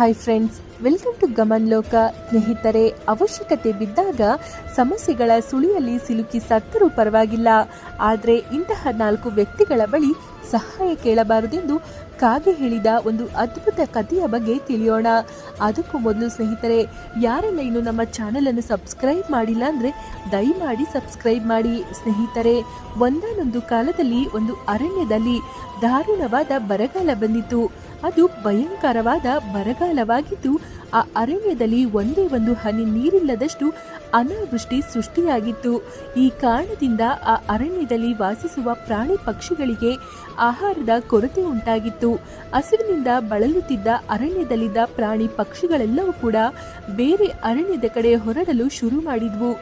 Hi friends welcome to Gaman Loka ಸ್ನೇಹಿತರೆ, ಅವಶ್ಯಕತೆ ಬಿದ್ದಾಗ ಸಮಸ್ಯೆಗಳ ಸುಳಿಯಲ್ಲಿ ಸಿಲುಕಿ ಸತ್ತರೂ ಪರವಾಗಿಲ್ಲ. ಆದರೆ ಇಂತಹ ನಾಲ್ಕು ವ್ಯಕ್ತಿಗಳ ಬಳಿ ಸಹಾಯ ಕೇಳಬಾರದೆಂದು ಕಾಗೆ ಹೇಳಿದ ಒಂದು ಅದ್ಭುತ ಕಥೆಯ ಬಗ್ಗೆ ತಿಳಿಯೋಣ. ಅದಕ್ಕೂ ಮೊದಲು ಸ್ನೇಹಿತರೆ, ಯಾರೆಲ್ಲ ಇನ್ನು ನಮ್ಮ ಚಾನಲನ್ನು ಸಬ್ಸ್ಕ್ರೈಬ್ ಮಾಡಿಲ್ಲ ಅಂದರೆ ದಯಮಾಡಿ ಸಬ್ಸ್ಕ್ರೈಬ್ ಮಾಡಿ. ಸ್ನೇಹಿತರೆ, ಒಂದಾನೊಂದು ಕಾಲದಲ್ಲಿ ಒಂದು ಅರಣ್ಯದಲ್ಲಿ ದಾರುಣವಾದ ಬರಗಾಲ ಬಂದಿತು ಅದು ಭಯಂಕರವಾದ ಬರಗಾಲವಾಗಿದ್ದು ಆ ಅರಣ್ಯದಲ್ಲಿ ಒಂದೇ ಒಂದು ಹನಿ ನೀರಿಲ್ಲದಷ್ಟು ಅನಾವೃಷ್ಟಿ ಸೃಷ್ಟಿಯಾಗಿತ್ತು. ಈ ಕಾರಣದಿಂದ ಆ ಅರಣ್ಯದಲ್ಲಿ ವಾಸಿಸುವ ಪ್ರಾಣಿ ಪಕ್ಷಿಗಳಿಗೆ ಆಹಾರದ ಕೊರತೆ ಉಂಟಾಗಿತ್ತು. ಹಸಿವಿನಿಂದ ಬಳಲುತ್ತಿದ್ದ ಅರಣ್ಯದಲ್ಲಿದ್ದ ಪ್ರಾಣಿ ಪಕ್ಷಿಗಳೆಲ್ಲವೂ ಕೂಡ ಬೇರೆ ಅರಣ್ಯದ ಕಡೆ ಹೊರಡಲು ಶುರು ಮಾಡಿದ್ವು.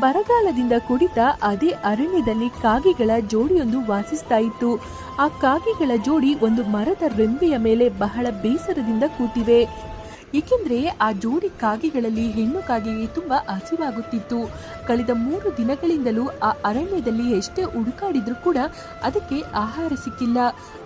ಬರಗಾಲದಿಂದ ಕುಡಿತ ಅದೇ ಅರಣ್ಯದಲ್ಲಿ ಕಾಗೆಗಳ ಜೋಡಿಯೊಂದು ವಾಸಿಸ್ತಾ ಇತ್ತು. ಆ ಕಾಗೆಗಳ ಜೋಡಿ ಒಂದು ಮರದ ರೆಂಬೆಯ ಮೇಲೆ ಬಹಳ ಬೇಸರದಿಂದ ಕೂತಿವೆ. ಏಕೆಂದರೆ ಆ ಜೋಡಿ ಕಾಗೆಗಳಲ್ಲಿ ಹೆಣ್ಣು ಕಾಗೆಗೆ ತುಂಬ ಹಸಿವಾಗುತ್ತಿತ್ತು. ಕಳೆದ ಮೂರು ದಿನಗಳಿಂದಲೂ ಆ ಅರಣ್ಯದಲ್ಲಿ ಎಷ್ಟೇ ಹುಡುಕಾಡಿದ್ರೂ ಕೂಡ ಅದಕ್ಕೆ ಆಹಾರ ಸಿಕ್ಕಿಲ್ಲ.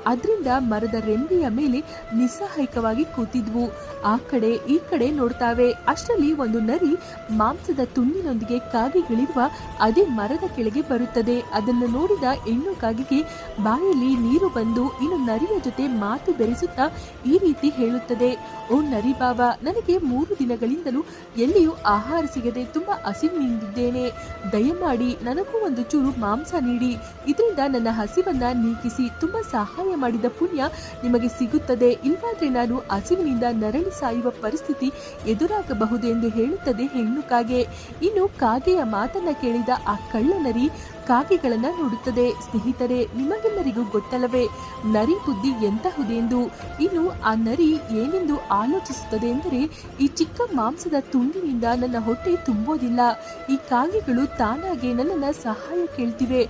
ಅದರಿಂದ ಮರದ ರೆಂಬೆಯ ಮೇಲೆ ನಿಸ್ಸಹಾಯಕವಾಗಿ ಕೂತಿದ್ವು. ಆ ಕಡೆ, ಈ ಕಡೆ ನೋಡ್ತಾವೆ. ಅಷ್ಟರಲ್ಲಿ ಒಂದು ನರಿ ಮಾಂಸದ ತುಂಡಿನೊಂದಿಗೆ ಕಾಗೆಗಳಿರುವ ಅದೇ ಮರದ ಕೆಳಗೆ ಬರುತ್ತದೆ. ಅದನ್ನು ನೋಡಿದ ಹೆಣ್ಣು ಕಾಗೆಗೆ ಬಾಯಲ್ಲಿ ನೀರು ಬಂದು ಇನ್ನು ನರಿಯ ಜೊತೆ ಮಾತು ಬೆರೆಸುತ್ತಾ ಈ ರೀತಿ ಹೇಳುತ್ತದೆ. ಓ ನರಿ ಬಾಬಾ ನನಗೆ ಮೂರು ದಿನಗಳಿಂದಲೂ ಎಲ್ಲಿಯೂ ಆಹಾರ ಸಿಗದೆ ತುಂಬಾ ಹಸಿವಿನಿಂದಿದ್ದೇನೆ. ದಯಮಾಡಿ ನನಗೂ ಒಂದು ಚೂರು ಮಾಂಸ ನೀಡಿ. ಇದರಿಂದ ನನ್ನ ಹಸಿವನ್ನ ನೀಗಿಸಿ ತುಂಬಾ ಸಹಾಯ ಮಾಡಿದ ಪುಣ್ಯ ನಿಮಗೆ ಸಿಗುತ್ತದೆ. ಇಲ್ವಾದ್ರೆ ನಾನು ಹಸಿವಿನಿಂದ ನರಳಿ ಸಾಯುವ ಪರಿಸ್ಥಿತಿ ಎದುರಾಗಬಹುದು ಎಂದು ಹೇಳುತ್ತದೆ ಹೆಣ್ಣು ಕಾಗೆ ಇನ್ನು ಕಾಗೆಯ ಮಾತನ್ನ ಕೇಳಿದ ಆ ಕಳ್ಳನರಿ ಕಾಗೆಗಳನ್ನ ನೋಡುತ್ತದೆ. ಸ್ನೇಹಿತರೆ, ನಿಮಗೆಲ್ಲರಿಗೂ ಗೊತ್ತಲ್ಲವೇ? ನರಿ ಬುದ್ಧಿ ಎಂತಹುದೆಂದು? ಇನ್ನು ಆ ನರಿ ಏನೆಂದು ಆಲೋಚಿಸುತ್ತದೆ ಎಂದರೆ ಈ ಚಿಕ್ಕ ಮಾಂಸದ ತುಂಡಿನಿಂದ ನನ್ನ ಹೊಟ್ಟೆ ತುಂಬೋದಿಲ್ಲ. ಈ ಕಾಗೆಗಳು ತಾನಾಗೆ ನನ್ನನ್ನ ಸಹಾಯ ಕೇಳ್ತಿವೆ.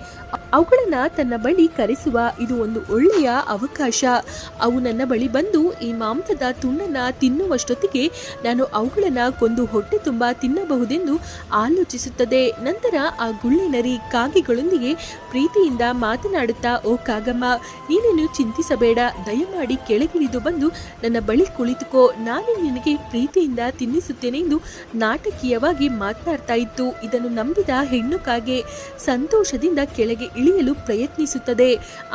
ಅವುಗಳನ್ನ ತನ್ನ ಬಳಿ ಕರೆಸುವ ಇದು ಒಂದು ಒಳ್ಳೆಯ ಅವಕಾಶ. ಅವು ನನ್ನ ಬಳಿ ಬಂದು ಈ ಮಾಂಸದ ತುಂಡನ್ನ ತಿನ್ನುವಷ್ಟೊತ್ತಿಗೆ ನಾನು ಅವುಗಳನ್ನ ಕೊಂದು ಹೊಟ್ಟೆ ತುಂಬ ತಿನ್ನಬಹುದೆಂದು ಆಲೋಚಿಸುತ್ತದೆ. ನಂತರ ಆ ಗುಳ್ಳೆ ನರಿ ಕಾಗೆಗಳೊಂದಿಗೆ ಪ್ರೀತಿಯಿಂದ ಮಾತನಾಡುತ್ತಾ, ಓ ಕಾಗಮ್ಮ, ನೀನೇನು ಚಿಂತಿಸಬೇಡ. ದಯಮಾಡಿ ಕೆಳಗಿಳಿದು ಬಂದು ನನ್ನ ಬಳಿ ಕುಳಿತುಕೋ. ನಾನು ನಿನಗೆ ಪ್ರೀತಿಯಿಂದ ತಿನ್ನಿಸುತ್ತೇನೆ ಎಂದು ನಾಟಕೀಯವಾಗಿ ಮಾತನಾಡ್ತಾ ಇತ್ತು. ಇದನ್ನು ನಂಬಿದ ಹೆಣ್ಣು ಕಾಗೆ ಸಂತೋಷದಿಂದ ಕೆಳಗೆ ಇಳಿಯಲು ಪ್ರಯತ್ನಿಸುತ್ತದೆ.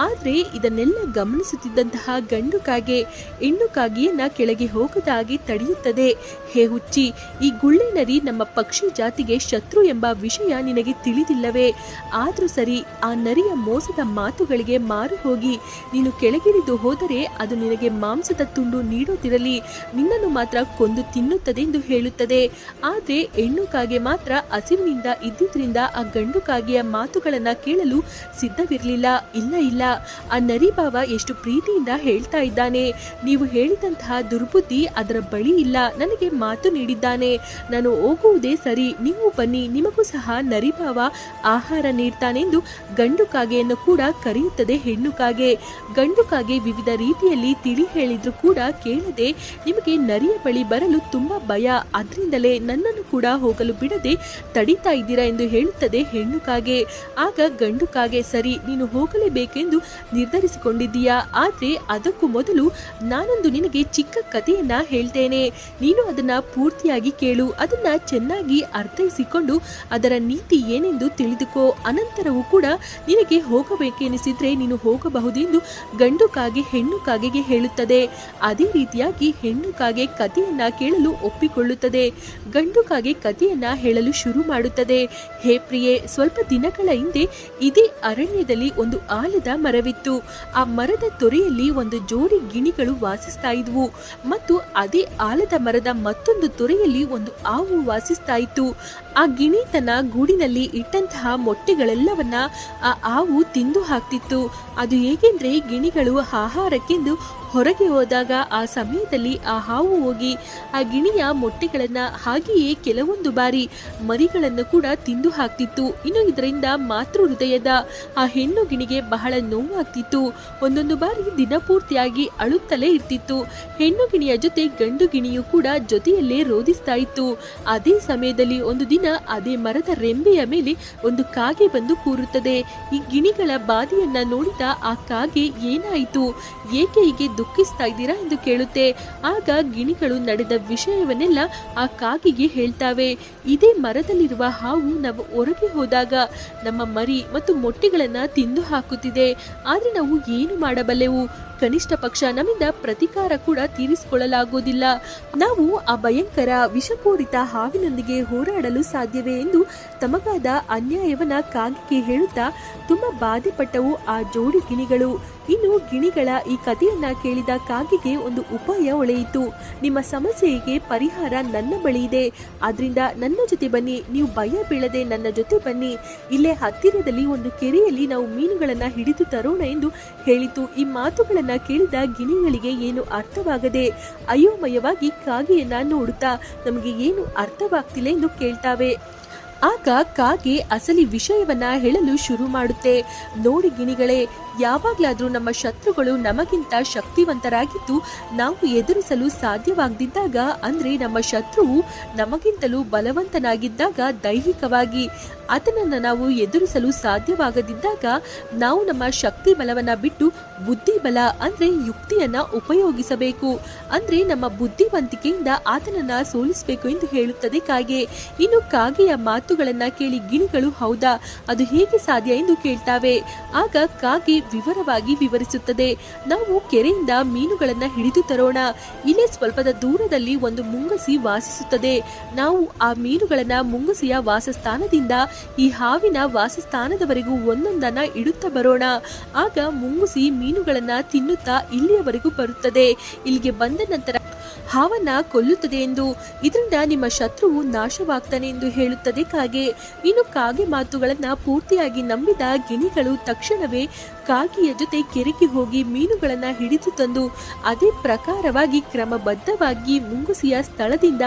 ಆದರೆ ಇದನ್ನೆಲ್ಲ ಗಮನಿಸುತ್ತಿದ್ದಂತಹ ಗಂಡು ಕಾಗೆ ಹೆಣ್ಣು ಕಾಗೆಯನ್ನ ಕೆಳಗೆ ಹೋಗದಾಗಿ ತಡೆಯುತ್ತದೆ. ಹೇ ಹುಚ್ಚಿ, ಈ ಗುಳ್ಳೆ ನರಿ ನಮ್ಮ ಪಕ್ಷಿ ಜಾತಿಗೆ ಶತ್ರು ಎಂಬ ವಿಷಯ ನಿನಗೆ ತಿಳಿದಿಲ್ಲವೇ? ಆದರೂ ಸರಿ, ಆ ನರಿಯ ಮೋಸದ ಮಾತುಗಳಿಗೆ ಮಾರು ಹೋಗಿ ನೀನು ಕೆಳಗಿಳಿದು ಹೋದರೆ ಅದು ನಿನಗೆ ಮಾಂಸದ ತುಂಡು ನೀಡೋದಿರಲಿ. ನಿನ್ನನ್ನು ಮಾತ್ರ ಕೊಂದು ತಿನ್ನುತ್ತದೆ ಎಂದು ಹೇಳುತ್ತದೆ. ಆದರೆ ಹೆಣ್ಣು ಕಾಗೆ ಮಾತ್ರ ಹಸಿವಿನಿಂದ ಇದ್ದಿದ್ದರಿಂದ ಆ ಗಂಡು ಕಾಗೆಯ ಮಾತುಗಳನ್ನು ಕೇಳಲು ಸಿದ್ಧವಿರಲಿಲ್ಲ, ಇಲ್ಲ ಇಲ್ಲ. ಆ ನರಿ ಭಾವ ಎಷ್ಟು ಪ್ರೀತಿಯಿಂದ ಹೇಳ್ತಾ ಇದ್ದಾನೆ. ನೀವು ಹೇಳಿದಂತಹ ದುರ್ಬುದ್ಧಿ ಅದರ ಬಳಿ ಇಲ್ಲ. ನನಗೆ ಮಾತು ನೀಡಿದ್ದಾನೆ. ನಾನು ಹೋಗುವುದೇ ಸರಿ. ನೀವು ಬನ್ನಿ. ನಿಮಗೂ ಸಹ ನರಿಬಾವ ಆಹಾರ ನೀಡ್ತಾನೆಂದು ಗಂಡು ಕಾಗೆಯನ್ನು ಕೂಡ ಕರೆಯುತ್ತದೆ ಹೆಣ್ಣು ಕಾಗೆ. ಗಂಡು ಕಾಗೆ ವಿವಿಧ ರೀತಿಯಲ್ಲಿ ತಿಳಿ ಹೇಳಿದ್ರು ಕೂಡ ಕೇಳದೆ ನಿಮಗೆ ನರಿಯ ಬಳಿ ಬರಲು ತುಂಬಾ ಭಯ. ಅದರಿಂದಲೇ ನನ್ನನ್ನು ಕೂಡ ಹೋಗಲು ಬಿಡದೆ ತಡೀತಾ ಇದ್ದೀರಾ ಎಂದು ಹೇಳುತ್ತದೆ ಹೆಣ್ಣು ಕಾಗೆ. ಆಗ ಗಂಡು ಕಾಗೆ ಸರಿ, ನೀನು ಹೋಗಲೇಬೇಕೆಂದು ನಿರ್ಧರಿಸಿಕೊಂಡಿದ್ದೀಯಾ? ಆದರೆ ಅದಕ್ಕೂ ಮೊದಲು ನಾನೊಂದು ನಿನಗೆ ಚಿಕ್ಕ ಕಥೆಯನ್ನ ಹೇಳ್ತೇನೆ. ನೀನು ಅದನ್ನ ಪೂರ್ತಿಯಾಗಿ ಕೇಳು, ಅದನ್ನ ಚೆನ್ನಾಗಿ ಅರ್ಥೈಸಿಕೊಂಡು ಅದರ ನೀತಿ ಏನೆಂದು ತಿಳಿದುಕೋ. ಅನಂತರವೂ ಕೂಡ ನಿನಗೆ ಹೋಗಬೇಕೆನಿಸಿದ್ರೆ ನೀನು ಹೋಗಬಹುದೆಂದು ಗಂಡು ಕಾಗೆ ಹೆಣ್ಣು ಕಾಗೆಗೆ ಹೇಳುತ್ತದೆ. ಅದೇ ರೀತಿಯಾಗಿ ಹೆಣ್ಣು ಕಾಗೆ ಕಥೆಯನ್ನ ಕೇಳಲು ಒಪ್ಪಿಕೊಳ್ಳುತ್ತದೆ. ಗಂಡು ಕಾಗೆ ಕಥೆಯನ್ನ ಹೇಳಲು ಶುರು ಮಾಡುತ್ತದೆ. ಹೇ ಪ್ರಿಯೆ, ಸ್ವಲ್ಪ ದಿನಗಳ ಹಿಂದೆ ಇದೇ ಅರಣ್ಯದಲ್ಲಿ ಒಂದು ಆಲದ ಮರವಿತ್ತು. ಆ ಮರದ ತೊರೆಯಲ್ಲಿ ಒಂದು ಜೋಡಿ ಗಿಣಿಗಳು ವಾಸಿಸ್ತಾ ಇದ್ವು ಮತ್ತು ಅದೇ ಆಲದ ಮರದ ಮತ್ತೊಂದು ತೊರೆಯಲ್ಲಿ ಒಂದು ಹಾವು ವಾಸಿಸ್ತಾ ಇತ್ತು ಆ ಗಿಣಿ ತನ್ನ ಗೂಡಿನಲ್ಲಿ ಇಟ್ಟಂತಹ ಮೊಟ್ಟೆಗಳೆಲ್ಲವನ್ನ ಆ ಹಾವು ತಿಂದು ಹಾಕ್ತಿತ್ತು. ಅದು ಹೇಗೆಂದ್ರೆ ಗಿಣಿಗಳು ಆಹಾರಕ್ಕೆಂದು ಹೊರಗೆ ಹೋದಾಗ ಆ ಸಮಯದಲ್ಲಿ ಆ ಹಾವು ಹೋಗಿ ಆ ಗಿಣಿಯ ಮೊಟ್ಟೆಗಳನ್ನು ಹಾಗೆಯೇ ಕೆಲವೊಂದು ಬಾರಿ ಮರಿಗಳನ್ನು ಕೂಡ ತಿಂದು ಹಾಕ್ತಿತ್ತು. ಇನ್ನು ಇದರಿಂದ ಮಾತೃ ಹೃದಯದ ಆ ಹೆಣ್ಣು ಗಿಣಿಗೆ ಬಹಳ ನೋವಾಗ್ತಿತ್ತು. ಒಂದೊಂದು ಬಾರಿ ದಿನಪೂರ್ತಿಯಾಗಿ ಅಳುತ್ತಲೇ ಇರ್ತಿತ್ತು. ಹೆಣ್ಣು ಗಿಣಿಯ ಜೊತೆ ಗಂಡು ಗಿಣಿಯು ಕೂಡ ಜೊತೆಯಲ್ಲೇ ರೋಧಿಸ್ತಾ ಇತ್ತು. ಅದೇ ಸಮಯದಲ್ಲಿ ಒಂದು ದಿನ ಅದೇ ಮರದ ರೆಂಬೆಯ ಮೇಲೆ ಒಂದು ಕಾಗೆ ಬಂದು ಕೂರುತ್ತದೆ. ಈ ಗಿಣಿಗಳ ಬಾಧೆಯನ್ನ ನೋಡಿದ ಆ ಕಾಗೆ ಏನಾಯಿತು? ಏಕೆ ಹೀಗೆ ದುಃಖಿಸ್ತಾ ಇದ್ದೀರಾ ಎಂದು ಕೇಳುತ್ತೆ. ಆಗ ಗಿಣಿಗಳು ನಡೆದ ವಿಷಯವನ್ನೆಲ್ಲ ಆ ಕಾಗಿಗೆ ಹೇಳ್ತಾವೆ. ಇದೇ ಮರದಲ್ಲಿರುವ ಹಾವು ನಾವು ಹೊರಗೆ ಹೋದಾಗ ನಮ್ಮ ಮರಿ ಮತ್ತು ಮೊಟ್ಟೆಗಳನ್ನ ತಿಂದು ಹಾಕುತ್ತಿದೆ. ಆದರೆ ನಾವು ಏನು ಮಾಡಬಲ್ಲೆವು? ಕನಿಷ್ಠ ಪಕ್ಷ ನಮ್ಮಿಂದ ಪ್ರತಿಕಾರ ಕೂಡ ತೀರಿಸಿಕೊಳ್ಳಲಾಗುವುದಿಲ್ಲ ನಾವು ಆ ಭಯಂಕರ ವಿಷಪೂರಿತ ಹಾವಿನೊಂದಿಗೆ ಹೋರಾಡಲು ಸಾಧ್ಯವೇ ಎಂದು ತಮಗಾದ ಅನ್ಯಾಯವನ್ನ ಕಾಗಿಗೆ ಹೇಳುತ್ತಾ ತುಂಬಾ ಬಾಧೆಪಟ್ಟವು ಆ ಜೋಡಿ ಗಿಣಿಗಳು. ಇನ್ನು ಗಿಣಿಗಳ ಈ ಕಥೆಯನ್ನ ಕೇಳಿದ ಕಾಗಿಗೆ ಒಂದು ಉಪಾಯ ಒಳೆಯಿತು. ನಿಮ್ಮ ಸಮಸ್ಯೆಗೆ ಪರಿಹಾರ ನನ್ನ ಬಳಿ ಇದೆ. ಆದ್ರಿಂದ ನನ್ನ ಜೊತೆ ಬನ್ನಿ. ನೀವು ಭಯ ಬೀಳದೆ ನನ್ನ ಜೊತೆ ಬನ್ನಿ. ಇಲ್ಲೇ ಹತ್ತಿರದಲ್ಲಿ ಒಂದು ಕೆರೆಯಲ್ಲಿ ನಾವು ಮೀನುಗಳನ್ನ ಹಿಡಿದು ತರೋಣ ಎಂದು ಹೇಳಿತು. ಈ ಮಾತುಗಳನ್ನ ಕೇಳಿದ ಗಿಣಿಗಳಿಗೆ ಏನು ಅರ್ಥವಾಗದೆ ಅಯೋಮಯವಾಗಿ ಕಾಗೆಯನ್ನ ನೋಡುತ್ತಾ ನಮಗೆ ಏನು ಅರ್ಥವಾಗ್ತಿಲ್ಲ ಎಂದು ಕೇಳ್ತಾವೆ. ಆಗ ಕಾಗೆ ಅಸಲಿ ವಿಷಯವನ್ನ ಹೇಳಲು ಶುರು ಮಾಡುತ್ತೆ. ನೋಡಿ ಗಿಣಿಗಳೇ ಯಾವಾಗ್ಲಾದ್ರೂ ನಮ್ಮ ಶತ್ರುಗಳು ನಮಗಿಂತ ಶಕ್ತಿವಂತರಾಗಿದ್ದು ನಾವು ಎದುರಿಸಲು ಸಾಧ್ಯವಾಗದಿದ್ದಾಗ, ಅಂದ್ರೆ ನಮ್ಮ ಶತ್ರುವು ನಮಗಿಂತಲೂ ಬಲವಂತನಾಗಿದ್ದಾಗ ದೈಹಿಕವಾಗಿ ಆತನನ್ನ ನಾವು ಎದುರಿಸಲು ಸಾಧ್ಯವಾಗದಿದ್ದಾಗ ನಾವು ನಮ್ಮ ಶಕ್ತಿ ಬಲವನ್ನ ಬಿಟ್ಟು ಬುದ್ಧಿ ಬಲ ಅಂದ್ರೆ ಯುಕ್ತಿಯನ್ನ ಉಪಯೋಗಿಸಬೇಕು. ಅಂದ್ರೆ ನಮ್ಮ ಬುದ್ಧಿವಂತಿಕೆಯಿಂದ ಆತನನ್ನ ಸೋಲಿಸಬೇಕು ಎಂದು ಹೇಳುತ್ತದೆ ಕಾಗೆ. ಇನ್ನು ಕಾಗೆಯ ಮಾತುಗಳನ್ನ ಕೇಳಿ ಗಿಣಿಗಳು, ಹೌದಾ, ಅದು ಹೇಗೆ ಸಾಧ್ಯ? ಎಂದು ಕೇಳ್ತಾವೆ. ಆಗ ಕಾಗೆ ವಿವರವಾಗಿ ವಿವರಿಸುತ್ತದೆ. ನಾವು ಕೆರೆಯಿಂದ ಮೀನುಗಳನ್ನ ಹಿಡಿದು ತರೋಣ. ಇಲ್ಲೇ ಸ್ವಲ್ಪದ ದೂರದಲ್ಲಿ ಒಂದು ಮುಂಗಸಿ ವಾಸಿಸುತ್ತದೆ. ನಾವು ಆ ಮೀನುಗಳನ್ನ ಮುಂಗಸಿಯ ವಾಸಸ್ಥಾನದಿಂದ ಈ ಹಾವಿನ ವಾಸಸ್ಥಾನದವರೆಗೂ ಒಂದೊಂದನ್ನ ಇಡುತ್ತಾ ಬರೋಣ. ಆಗ ಮುಂಗುಸಿ ಮೀನುಗಳನ್ನ ತಿನ್ನುತ್ತಾ ಇಲ್ಲಿಯವರೆಗೂ ಬರುತ್ತದೆ. ಇಲ್ಲಿಗೆ ಬಂದ ನಂತರ ಹಾವನ್ನ ಕೊಲ್ಲುತ್ತದೆ ಎಂದು. ಇದರಿಂದ ನಿಮ್ಮ ಶತ್ರುವು ನಾಶವಾಗ್ತಾನೆ ಎಂದು ಹೇಳುತ್ತದೆ ಕಾಗೆ. ಇನ್ನು ಕಾಗೆ ಮಾತುಗಳನ್ನ ಪೂರ್ತಿಯಾಗಿ ನಂಬಿದ ಗಿಣಿಗಳು ತಕ್ಷಣವೇ ಕಾಗಿಯ ಜೊತೆ ಕೆರೆಗೆ ಹೋಗಿ ಮೀನುಗಳನ್ನ ಹಿಡಿದು ತಂದು ಅದೇ ಪ್ರಕಾರವಾಗಿ ಕ್ರಮಬದ್ಧವಾಗಿ ಮುಂಗುಸಿಯ ಸ್ಥಳದಿಂದ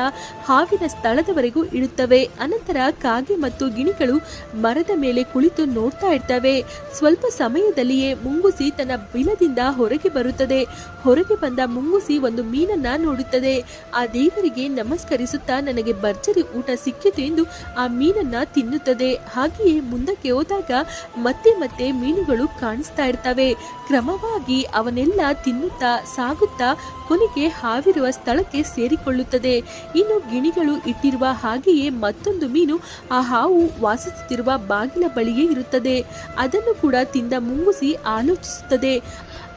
ಹಾವಿನ ಸ್ಥಳದವರೆಗೂ ಇಡುತ್ತವೆ. ಅನಂತರ ಕಾಗೆ ಮತ್ತು ಗಿಣಿಗಳು ಮರದ ಮೇಲೆ ಕುಳಿತು ನೋಡ್ತಾ ಇರ್ತವೆ. ಸ್ವಲ್ಪ ಸಮಯದಲ್ಲಿಯೇ ಮುಂಗುಸಿ ತನ್ನ ಬಿಲದಿಂದ ಹೊರಗೆ ಬರುತ್ತದೆ. ಹೊರಗೆ ಬಂದ ಮುಂಗುಸಿ ಒಂದು ಮೀನನ್ನ ನೋಡುತ್ತದೆ. ಆ ದೇವರಿಗೆ ನಮಸ್ಕರಿಸುತ್ತಾ ನನಗೆ ಭರ್ಜರಿ ಊಟ ಸಿಕ್ಕಿತು ಎಂದು ಆ ಮೀನನ್ನ ತಿನ್ನುತ್ತದೆ. ಹಾಗೆಯೇ ಮುಂದಕ್ಕೆ ಹೋದಾಗ ಮತ್ತೆ ಮತ್ತೆ ಮೀನುಗಳು ಕಾಣಿಸ್ತಾ ಇರ್ತವೆ. ಕ್ರಮವಾಗಿ ಅವನ್ನೆಲ್ಲ ತಿನ್ನುತ್ತಾ ಸಾಗುತ್ತಾ ಕೊನೆಗೆ ಹಾವಿರುವ ಸ್ಥಳಕ್ಕೆ ಸೇರಿಕೊಳ್ಳುತ್ತದೆ. ಇನ್ನು ಗಿಣಿಗಳು ಇಟ್ಟಿರುವ ಹಾಗೆಯೇ ಮತ್ತೊಂದು ಮೀನು ಆ ಹಾವು ವಾಸಿಸುತ್ತಿರುವ ಬಾಗಿಲ ಬಳಿಯೇ ಇರುತ್ತದೆ. ಅದನ್ನು ಕೂಡ ತಿಂದ ಮುಂಗುಸಿ ಆಲೋಚಿಸುತ್ತದೆ.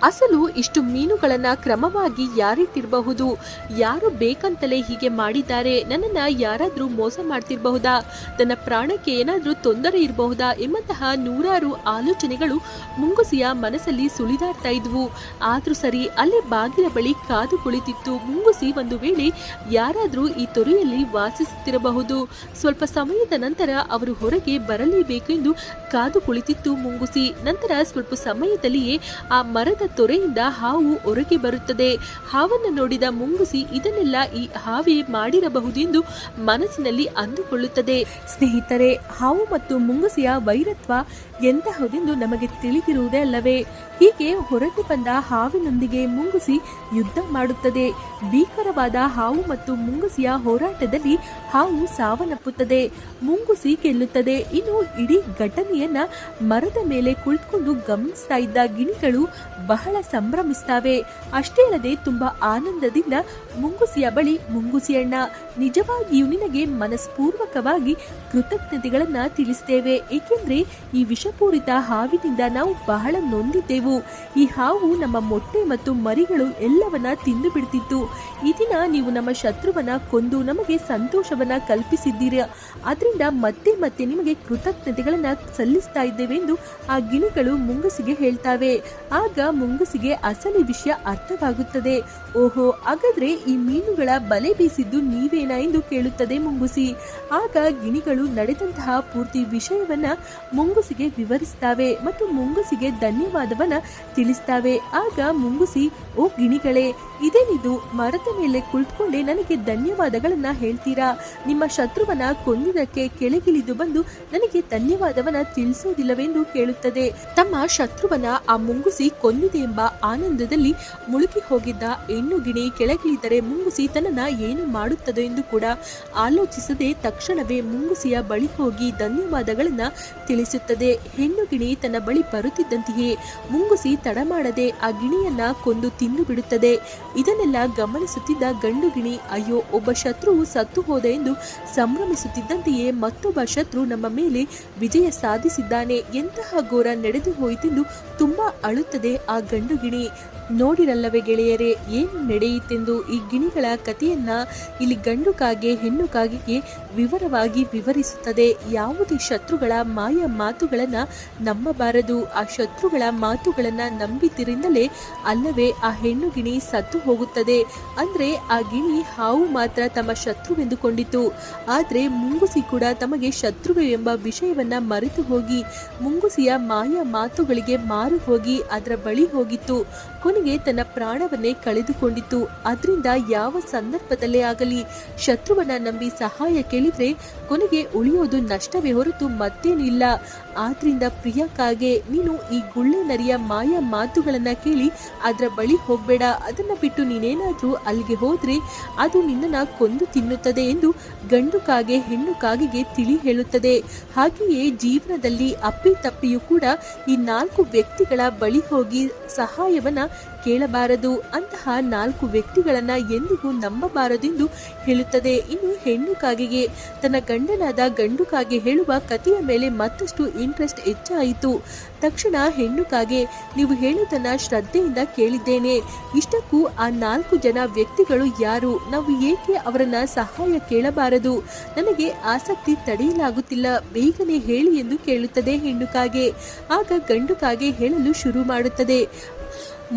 ಅಸಲು ಇಷ್ಟು ಮೀನುಗಳನ್ನ ಕ್ರಮವಾಗಿ ಯಾರಿಟ್ಟಿರಬಹುದು? ಯಾರು ಬೇಕಂತಲೇ ಹೀಗೆ ಮಾಡಿದ್ದಾರೆ? ನನ್ನನ್ನ ಯಾರಾದ್ರೂ ಮೋಸ ಮಾಡ್ತಿರಬಹುದಾ? ನನ್ನ ಪ್ರಾಣಕ್ಕೆ ಏನಾದ್ರೂ ತೊಂದರೆ ಇರಬಹುದಾ? ಎಂಬಂತಹ ನೂರಾರು ಆಲೋಚನೆಗಳು ಮುಂಗುಸಿಯ ಮನಸ್ಸಲ್ಲಿ ಸುಳಿದಾಡ್ತಾ ಇದ್ವು. ಆದ್ರೂ ಸರಿ, ಅಲ್ಲಿ ಬಾಗಿಲ ಬಳಿ ಕಾದು ಕುಳಿತಿತ್ತು. ಮುಂಗುಸಿ ಒಂದು ವೇಳೆ ಯಾರಾದ್ರೂ ಈ ತೊರೆಯಲ್ಲಿ ವಾಸಿಸುತ್ತಿರಬಹುದು. ಸ್ವಲ್ಪ ಸಮಯದ ನಂತರ ಅವರು ಹೊರಗೆ ಬರಲೇಬೇಕು ಎಂದು ಕಾದು ಕುಳಿತಿತ್ತು ಮುಂಗುಸಿ. ನಂತರ ಸ್ವಲ್ಪ ಸಮಯದಲ್ಲಿಯೇ ಆ ಮರದ ತೊರೆಯಿಂದ ಹಾವು ಹೊರಗೆ ಬರುತ್ತದೆ. ಹಾವನ್ನು ನೋಡಿದ ಮುಂಗುಸಿ ಇದನ್ನೆಲ್ಲ ಈ ಹಾವೇ ಮಾಡಿರಬಹುದೆಂದು ಮನಸ್ಸಿನಲ್ಲಿ ಅಂದುಕೊಳ್ಳುತ್ತದೆ. ಸ್ನೇಹಿತರೆ, ಹಾವು ಮತ್ತು ಮುಂಗುಸಿಯ ವೈರತ್ವ ಎಂತಹುದೆಂದು ನಮಗೆ ತಿಳಿದಿರುವುದೇ ಅಲ್ಲವೇ? ಹೀಗೆ ಹೊರಗೆ ಬಂದ ಹಾವಿನೊಂದಿಗೆ ಮುಂಗುಸಿ ಯುದ್ಧ ಮಾಡುತ್ತದೆ. ಭೀಕರವಾದ ಹಾವು ಮತ್ತು ಮುಂಗುಸಿಯ ಹೋರಾಟದಲ್ಲಿ ಹಾವು ಸಾವನ್ನಪ್ಪುತ್ತದೆ. ಮುಂಗುಸಿ ಗೆಲ್ಲುತ್ತದೆ. ಇನ್ನು ಇಡೀ ಘಟನೆಯನ್ನ ಮರದ ಮೇಲೆ ಕುಳಿತುಕೊಂಡು ಗಮನಿಸ್ತಾ ಇದ್ದ ಗಿಣಿಗಳು ಬಹಳ ಸಂಭ್ರಮಿಸ್ತಾವೆ. ಅಷ್ಟೇ ಅಲ್ಲದೆ ತುಂಬಾ ಆನಂದದಿಂದ ಮುಂಗುಸಿಯ ಬಳಿ ಮುಂಗುಸಿಯಣ್ಣ ನಿಜವಾಗಿಯೂ ನಿನಗೆ ಮನಸ್ಪೂರ್ವಕವಾಗಿ ಕೃತಜ್ಞತೆಗಳನ್ನ ತಿಳಿಸ್ತೇವೆ. ಏಕೆಂದ್ರೆ ಈ ವಿಷಪೂರಿತ ಹಾವಿನಿಂದ ನಾವು ಬಹಳ ನೊಂದಿದ್ದೆವು. ಈ ಹಾವು ನಮ್ಮ ಮೊಟ್ಟೆ ಮತ್ತು ಮರಿಗಳು ಎಲ್ಲವನ್ನ ತಿಂದು ಬಿಡ್ತಿತ್ತು. ಈ ದಿನ ನೀವು ನಮ್ಮ ಶತ್ರುವನ್ನ ಕೊಂದು ನಮಗೆ ಸಂತೋಷವನ್ನ ಕಲ್ಪಿಸಿದ್ದೀರ. ಅದರಿಂದ ಮತ್ತೆ ಮತ್ತೆ ನಿಮಗೆ ಕೃತಜ್ಞತೆಗಳನ್ನ ಸಲ್ಲಿಸ್ತಾ ಇದ್ದೇವೆ ಎಂದು ಆ ಗಿಳಿಗಳು ಮುಂಗುಸಿಗೆ ಹೇಳ್ತಾವೆ. ಆಗ ಮುಂಗುಸಿಗೆ ಅಸಲಿ ವಿಷಯ ಅರ್ಥವಾಗುತ್ತದೆ. ಓಹೋ, ಹಾಗಾದ್ರೆ ಈ ಮೀನುಗಳ ಬಲೆ ಬೀಸಿದ್ದು ನೀವೇನಾ ಎಂದು ಕೇಳುತ್ತದೆ ಮುಂಗುಸಿ. ಆಗ ಗಿಣಿಗಳು ನಡೆದಂತಹ ಪೂರ್ತಿ ವಿಷಯವನ್ನ ಮುಂಗುಸಿಗೆ ವಿವರಿಸ್ತಾವೆ ಮತ್ತು ಮುಂಗುಸಿಗೆ ಧನ್ಯವಾದವನ್ನ ತಿಳಿಸ್ತಾವೆ. ಆಗ ಮುಂಗುಸಿ, ಓ ಗಿಣಿಗಳೇ ಇದೇನಿದು? ಮರದ ಮೇಲೆ ಕುಳಿತುಕೊಂಡೆ ನನಗೆ ಧನ್ಯವಾದಗಳನ್ನ ಹೇಳ್ತೀರಾ? ನಿಮ್ಮ ಶತ್ರುವನ ಕೊಂದಿದಕ್ಕೆ ಕೆಳಗಿಳಿದು ಬಂದು ನನಗೆ ಧನ್ಯವಾದವನ್ನ ತಿಳಿಸುವುದಿಲ್ಲವೆಂದು ಕೇಳುತ್ತದೆ. ತಮ್ಮ ಶತ್ರುವನ ಆ ಮುಂಗುಸಿ ಕೊಂದಿದೆ ಎಂಬ ಆನಂದದಲ್ಲಿ ಮುಳುಗಿ ಹೋಗಿದ್ದ ಹೆಣ್ಣು ಗಿಣಿ ಕೆಳಗಿಳಿದರೆ ಮುಂಗುಸಿ ತನ್ನನ್ನ ಏನು ಮಾಡುತ್ತದೆ ಎಂದು ಕೂಡ ಆಲೋಚಿಸದೆ ತಕ್ಷಣವೇ ಮುಂಗುಸಿಯ ಬಳಿ ಹೋಗಿ ಧನ್ಯವಾದಗಳನ್ನ ತಿಳಿಸುತ್ತದೆ. ಹೆಣ್ಣು ಗಿಣಿ ತನ್ನ ಬಳಿ ಬರುತ್ತಿದ್ದಂತೆಯೇ ಮುಂಗುಸಿ ತಡ ಮಾಡದೆ ಆ ಗಿಣಿಯನ್ನ ಕೊಂದು ತಿಂದು ಬಿಡುತ್ತದೆ. ಇದನ್ನೆಲ್ಲ ಗಮನಿಸುತ್ತಿದ್ದ ಗಂಡು ಗಿಣಿ ಅಯ್ಯೋ, ಒಬ್ಬ ಶತ್ರುವು ಸತ್ತು ಹೋದ ಎಂದು ಸಂಭ್ರಮಿಸುತ್ತಿದ್ದಂತೆಯೇ ಮತ್ತೊಬ್ಬ ಶತ್ರು ನಮ್ಮ ಮೇಲೆ ವಿಜಯ ಸಾಧಿಸಿದ್ದಾನೆ. ಎಂತಹ ಘೋರ ನಡೆದು ಹೋಯಿತೆಂದು ತುಂಬಾ ಅಳುತ್ತದೆ ಆ ಗಂಡು ಗಿಣಿ ನೋಡಿರಲ್ಲವೇ ಗೆಳೆಯರೇ, ಏನು ನಡೆಯಿತೆಂದು ಈ ಗಿಣಿಗಳ ಕಥೆಯನ್ನ ಇಲ್ಲಿ ಗಂಡು ಕಾಗೆ, ಹೆಣ್ಣು ಕಾಗೆಗೆ ವಿವರವಾಗಿ ವಿವರಿಸುತ್ತದೆ. ಯಾವುದೇ ಶತ್ರುಗಳ ಮಾಯ ಮಾತುಗಳನ್ನ ನಂಬಬಾರದು. ಆ ಶತ್ರುಗಳ ಮಾತುಗಳನ್ನ ನಂಬಿದ್ದರಿಂದಲೇ ಅಲ್ಲವೇ ಆ ಹೆಣ್ಣು ಗಿಣಿ ಸತ್ತು ಹೋಗುತ್ತದೆ. ಅಂದ್ರೆ ಆ ಗಿಣಿ ಹಾವು ಮಾತ್ರ ತಮ್ಮ ಶತ್ರುವೆಂದುಕೊಂಡಿತು ಆದ್ರೆ ಮುಂಗುಸಿ ಕೂಡ ತಮಗೆ ಶತ್ರುವೆ ಎಂಬ ವಿಷಯವನ್ನ ಮರೆತು ಹೋಗಿ, ಮುಂಗುಸಿಯ ಮಾಯ ಮಾತುಗಳಿಗೆ ಮಾರು ಹೋಗಿ, ಅದರ ಬಳಿ ಹೋಗಿತ್ತು. ಕೊನೆಗೆ ತನ್ನ ಪ್ರಾಣವನ್ನೇ ಕಳೆದುಕೊಂಡಿತು. ಅದರಿಂದ ಯಾವ ಸಂದರ್ಭದಲ್ಲೇ ಆಗಲಿ ಶತ್ರುವನ್ನ ನಂಬಿ ಸಹಾಯ ಕೇಳಿದ್ರೆ ಕೊನೆಗೆ ಉಳಿಯೋದು ನಷ್ಟವೇ ಹೊರತು ಮತ್ತೇನಿಲ್ಲ. ಆದ್ರಿಂದ ಪ್ರಿಯಕ್ಕಾಗೆ ನೀನು ಈ ಗುಳ್ಳೆ ನರಿಯ ಮಾಯ ಮಾತುಗಳನ್ನ ಕೇಳಿ ಅದರ ಬಳಿ ಹೋಗ್ಬೇಡ. ಅದನ್ನ ಬಿಟ್ಟು ನೀನೇನಾದ್ರೂ ಅಲ್ಲಿಗೆ ಹೋದ್ರೆ ಅದು ನಿನ್ನನ್ನ ಕೊಂದು ತಿನ್ನುತ್ತದೆ ಎಂದು ಗಂಡು ಕಾಗೆ, ಹೆಣ್ಣು ಕಾಗೆಗೆ ತಿಳಿ ಹೇಳುತ್ತದೆ. ಹಾಗೆಯೇ ಜೀವನದಲ್ಲಿ ಅಪ್ಪಿ ತಪ್ಪಿಯೂ ಕೂಡ ಈ ನಾಲ್ಕು ವ್ಯಕ್ತಿಗಳ ಬಳಿ ಹೋಗಿ ಸಹಾಯವನ್ನ ಕೇಳಬಾರದು ಅಂತಹ ನಾಲ್ಕು ವ್ಯಕ್ತಿಗಳನ್ನ ಎಂದಿಗೂ ನಂಬಬಾರದೆಂದು ಹೇಳುತ್ತದೆ. ಇನ್ನು ಹೆಣ್ಣು ಕಾಗೆಗೆ, ತನ್ನ ಗಂಡನಾದ ಗಂಡು ಕಾಗೆ ಹೇಳುವ ಕಥೆಯ ಮೇಲೆ ಮತ್ತಷ್ಟು ಇಂಟ್ರೆಸ್ಟ್ ಹೆಚ್ಚಾಯಿತು. ತಕ್ಷಣ ಹೆಣ್ಣು ಕಾಗೆ, ನೀವು ಹೇಳುವುದನ್ನ ಶ್ರದ್ಧೆಯಿಂದ ಕೇಳಿದ್ದೇನೆ. ಇಷ್ಟಕ್ಕೂ ಆ ನಾಲ್ಕು ಜನ ವ್ಯಕ್ತಿಗಳು ಯಾರು? ನಾವು ಏಕೆ ಅವರನ್ನ ಸಹಾಯ ಕೇಳಬಾರದು? ನನಗೆ ಆಸಕ್ತಿ ತಡೆಯಲಾಗುತ್ತಿಲ್ಲ. ಬೇಗನೆ ಹೇಳಿ ಎಂದು ಕೇಳುತ್ತದೆ ಹೆಣ್ಣು ಕಾಗೆ. ಆಗ ಗಂಡು ಕಾಗೆ ಹೇಳಲು ಶುರು ಮಾಡುತ್ತದೆ.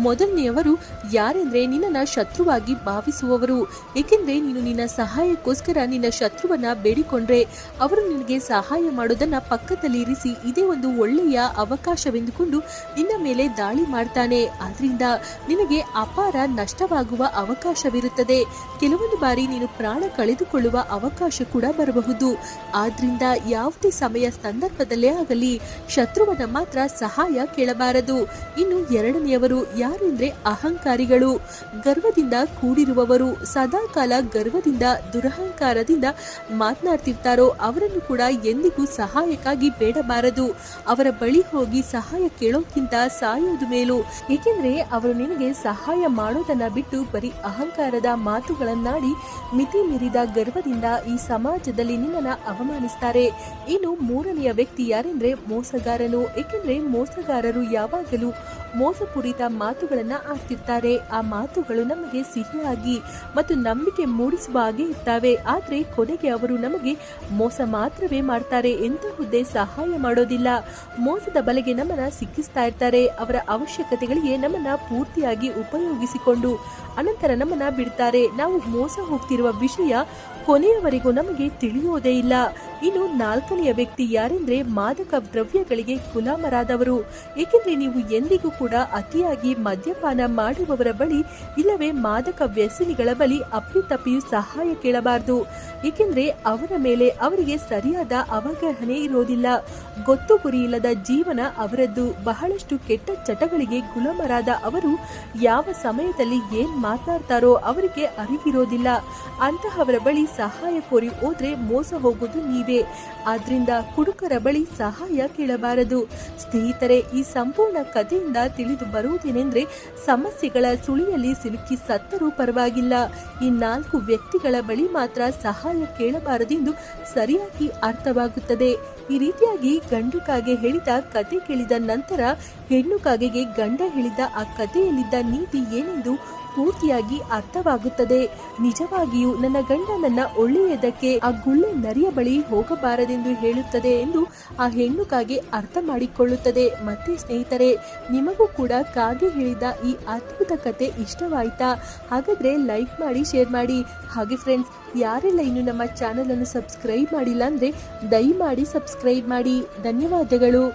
ಮೊದಲನೆಯವರು ಯಾರೆಂದ್ರೆ ನಿನ್ನನ್ನು ಶತ್ರುವಾಗಿ ಭಾವಿಸುವವರು. ಏಕೆಂದ್ರೆ ನೀನು ನಿನ್ನ ಸಹಾಯಕ್ಕೋಸ್ಕರ ನಿನ್ನ ಶತ್ರುವನ್ನ ಬೇಡಿಕೊಂಡ್ರೆ ಅವರು ನಿನಗೆ ಸಹಾಯ ಮಾಡೋದನ್ನ ಪಕ್ಕದಲ್ಲಿ ಇರಿಸಿ ಇದೇ ಒಂದು ಒಳ್ಳೆಯ ಅವಕಾಶವೆಂದುಕೊಂಡು ನಿನ್ನ ಮೇಲೆ ದಾಳಿ ಮಾಡ್ತಾನೆ. ಆದ್ರಿಂದ ನಿನಗೆ ಅಪಾರ ನಷ್ಟವಾಗುವ ಅವಕಾಶವಿರುತ್ತದೆ. ಕೆಲವೊಂದು ಬಾರಿ ನೀನು ಪ್ರಾಣ ಕಳೆದುಕೊಳ್ಳುವ ಅವಕಾಶ ಕೂಡ ಬರಬಹುದು. ಆದ್ರಿಂದ ಯಾವುದೇ ಸಮಯ ಸಂದರ್ಭದಲ್ಲೇ ಆಗಲಿ ಶತ್ರುವನ್ನ ಮಾತ್ರ ಸಹಾಯ ಕೇಳಬಾರದು. ಇನ್ನು ಎರಡನೆಯವರು ಯಾರು ಅಂದ್ರೆ ಅಹಂಕಾರಿಗಳು. ಗರ್ವದಿಂದ ಕೂಡಿರುವವರು ಸದಾಕಾಲ ಗರ್ವದಿಂದ, ದುರಹಂಕಾರದಿಂದ ಮಾತನಾಡ್ತಿರ್ತಾರೋ ಅವರನ್ನು ಕೂಡ ಎಂದಿಗೂ ಸಹಾಯಕ್ಕಾಗಿ ಬೇಡಬಾರದು. ಅವರ ಬಳಿ ಹೋಗಿ ಸಹಾಯ ಕೇಳೋಕ್ಕಿಂತ ಸಾಯೋದು ಮೇಲು. ಏಕೆಂದ್ರೆ ಅವರು ನಿನಗೆ ಸಹಾಯ ಮಾಡೋದನ್ನ ಬಿಟ್ಟು ಬರೀ ಅಹಂಕಾರದ ಮಾತುಗಳನ್ನಾಡಿ ಮಿತಿ ಮೀರಿದ ಗರ್ವದಿಂದ ಈ ಸಮಾಜದಲ್ಲಿ ನಿನ್ನನ್ನು ಅವಮಾನಿಸ್ತಾರೆ. ಇನ್ನು ಮೂರನೆಯ ವ್ಯಕ್ತಿ ಯಾರೆಂದ್ರೆ ಮೋಸಗಾರನು. ಏಕೆಂದ್ರೆ ಮೋಸಗಾರರು ಯಾವಾಗಲೂ ಮೋಸಪೂರಿತ ಮಾತುಗಳನ್ನ ಆಡ್ತಿರ್ತಾರೆ. ಆ ಮಾತುಗಳು ನಮಗೆ ಸಿಹಿಯಾಗಿ ಮತ್ತು ನಂಬಿಕೆ ಮೂಡಿಸುವ ಹಾಗೆ ಇರ್ತಾವೆ. ಆದ್ರೆ ಕೊನೆಗೆ ಅವರು ನಮಗೆ ಮೋಸ ಮಾತ್ರವೇ ಮಾಡ್ತಾರೆ. ಎಂತಹುದೇ ಸಹಾಯ ಮಾಡೋದಿಲ್ಲ. ಮೋಸದ ಬಲೆಗೆ ನಮ್ಮನ್ನ ಸಿಕ್ಕಿಸ್ತಾ ಇರ್ತಾರೆ. ಅವರ ಅವಶ್ಯಕತೆಗಳಿಗೆ ನಮ್ಮನ್ನ ಪೂರ್ತಿಯಾಗಿ ಉಪಯೋಗಿಸಿಕೊಂಡು ಅನಂತರ ನಮ್ಮನ್ನ ಬಿಡ್ತಾರೆ. ನಾವು ಮೋಸ ಹೋಗ್ತಿರುವ ವಿಷಯ ಕೊನೆಯವರೆಗೂ ನಮಗೆ ತಿಳಿಯೋದೇ ಇಲ್ಲ. ಇನ್ನು ನಾಲ್ಕನೆಯ ವ್ಯಕ್ತಿ ಯಾರೆಂದ್ರೆ ಮಾದಕ ದ್ರವ್ಯಗಳಿಗೆ ಗುಲಾಮರಾದವರು. ಏಕೆಂದ್ರೆ ನೀವು ಎಂದಿಗೂ ಕೂಡ ಅತಿಯಾಗಿ ಮದ್ಯಪಾನ ಮಾಡುವವರ ಬಳಿ ಇಲ್ಲವೇ ಮಾದಕ ವ್ಯಸನಿಗಳ ಬಳಿ ಅಪ್ಪಿತಪ್ಪಿಯು ಸಹಾಯ ಕೇಳಬಾರದು. ಏಕೆಂದ್ರೆ ಅವರ ಮೇಲೆ ಅವರಿಗೆ ಸರಿಯಾದ ಅವಗಾಹನೆ ಇರೋದಿಲ್ಲ. ಗೊತ್ತು ಗುರಿಯಿಲ್ಲದ ಜೀವನ ಅವರದ್ದು. ಬಹಳಷ್ಟು ಕೆಟ್ಟ ಚಟಗಳಿಗೆ ಗುಲಾಮರಾದ ಅವರು ಯಾವ ಸಮಯದಲ್ಲಿ ಏನ್ ಮಾತನಾಡ್ತಾರೋ ಅವರಿಗೆ ಅರಿವಿರೋದಿಲ್ಲ. ಅಂತಹವರ ಬಳಿ ಸಹಾಯ ಕೋರಿ ಹೋದ್ರೆ ಮೋಸ ಹೋಗೋದು ನೀವೇ. ಆದ್ರಿಂದ ಕುಡುಕರ ಬಳಿ ಸಹಾಯ ಕೇಳಬಾರದು. ಸ್ನೇಹಿತರೆ, ಈ ಸಂಪೂರ್ಣ ಕಥೆಯಿಂದ ತಿಳಿದು ಬರುವುದೇನೆಂದ್ರೆ ಸಮಸ್ಯೆಗಳ ಸುಳಿಯಲ್ಲಿ ಸಿಲುಕಿ ಸತ್ತರೂ ಪರವಾಗಿಲ್ಲ. ಈ ನಾಲ್ಕು ವ್ಯಕ್ತಿಗಳ ಬಳಿ ಮಾತ್ರ ಸಹಾಯ ಕೇಳಬಾರದೆಂದು ಸರಿಯಾಗಿ ಅರ್ಥವಾಗುತ್ತದೆ. ಈ ರೀತಿಯಾಗಿ ಗಂಡು ಕಾಗೆ ಹೇಳಿದ ಕತೆ ಕೇಳಿದ ನಂತರ ಹೆಣ್ಣು ಕಾಗೆಗೆ ಗಂಡ ಹೇಳಿದ ಆ ಕಥೆಯಲ್ಲಿದ್ದ ನೀತಿ ಏನೆಂದು ಪೂರ್ತಿಯಾಗಿ ಅರ್ಥವಾಗುತ್ತದೆ. ನಿಜವಾಗಿಯೂ ನನ್ನ ಗಂಡ ನನ್ನ ಒಳ್ಳೆಯದಕ್ಕೆ ಆ ಗುಳ್ಳೆ ನರಿಯ ಬಳಿ ಹೋಗಬಾರದೆಂದು ಹೇಳುತ್ತದೆ ಎಂದು ಆ ಹೆಣ್ಣು ಕಾಗೆ ಅರ್ಥ ಮಾಡಿಕೊಳ್ಳುತ್ತದೆ. ಮತ್ತೆ ಸ್ನೇಹಿತರೆ, ನಿಮಗೂ ಕೂಡ ಕಾಗೆ ಹೇಳಿದ ಈ ಅದ್ಭುತ ಕತೆ ಇಷ್ಟವಾಯ್ತಾ? ಹಾಗಾದ್ರೆ ಲೈಕ್ ಮಾಡಿ, ಶೇರ್ ಮಾಡಿ. ಹಾಗೆ ಫ್ರೆಂಡ್ಸ್ ಯಾರೆಲ್ಲ ಇನ್ನು ನಮ್ಮ ಚಾನಲ್ ಅನ್ನು ಸಬ್ಸ್ಕ್ರೈಬ್ ಮಾಡಿಲ್ಲ ಅಂದ್ರೆ ದಯಮಾಡಿ ಸಬ್ಸ್ಕ್ರೈಬ್ ಮಾಡಿ. ಧನ್ಯವಾದಗಳು.